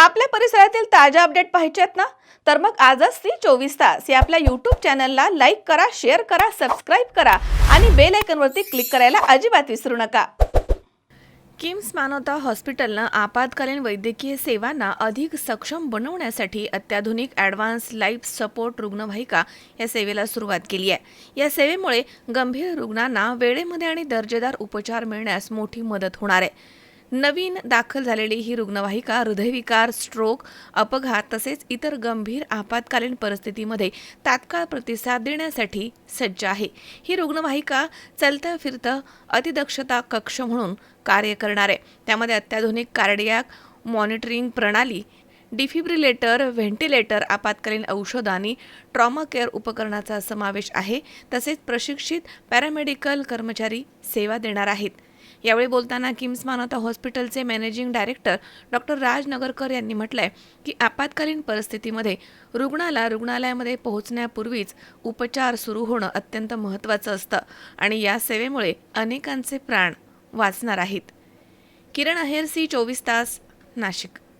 आपल्या परिसरातील ताज्या अपडेट पाहिजेत ना? तर मग आजच सी चोवीस तास या आपल्या यूट्यूब चॅनलला लाईक करा शेअर करा सबस्क्राईब करा आणि बेल आयकनवरती क्लिक करायला अजिबात विसरू नका. किम्स मानवता हॉस्पिटलनं आपत्कालीन वैद्यकीय सेवांना अधिक सक्षम बनवण्यासाठी अत्याधुनिक ॲडव्हान्स लाईफ सपोर्ट रुग्णवाहिका या सेवेला सुरुवात केली आहे. या सेवेमुळे गंभीर रुग्णांना वेळेमध्ये आणि दर्जेदार उपचार मिळण्यास मोठी मदत होणार आहे. नवीन दाखल झालेली ही रुग्णवाहिका हृदयविकार स्ट्रोक अपघात तसेच इतर गंभीर आपत्कालीन परिस्थितीमध्ये तात्काळ प्रतिसाद देण्यासाठी सज्ज आहे. ही रुग्णवाहिका चलतं फिरतं अतिदक्षता कक्ष म्हणून कार्य करणार आहे. त्यामध्ये अत्याधुनिक कार्डियाक मॉनिटरिंग प्रणाली डिफिब्रिलेटर व्हेंटिलेटर आपत्कालीन औषध आणि ट्रॉमा केअर उपकरणाचा समावेश आहे. तसेच प्रशिक्षित पॅरामेडिकल कर्मचारी सेवा देणार आहेत. यावेळी बोलताना किम्स मानवता हॉस्पिटलचे managing director doctor Raj Nagarkar यांनी म्हटलंय की आपत्कालीन परिस्थितीमध्ये रुग्णाला रुग्णालयामध्ये पोहोचण्यापूर्वीच उपचार सुरू होणं अत्यंत महत्त्वाचं असतं आणि या सेवेमुळे अनेकांचे प्राण वाचणार आहेत. किरण अहेर सी चोवीस तास नाशिक.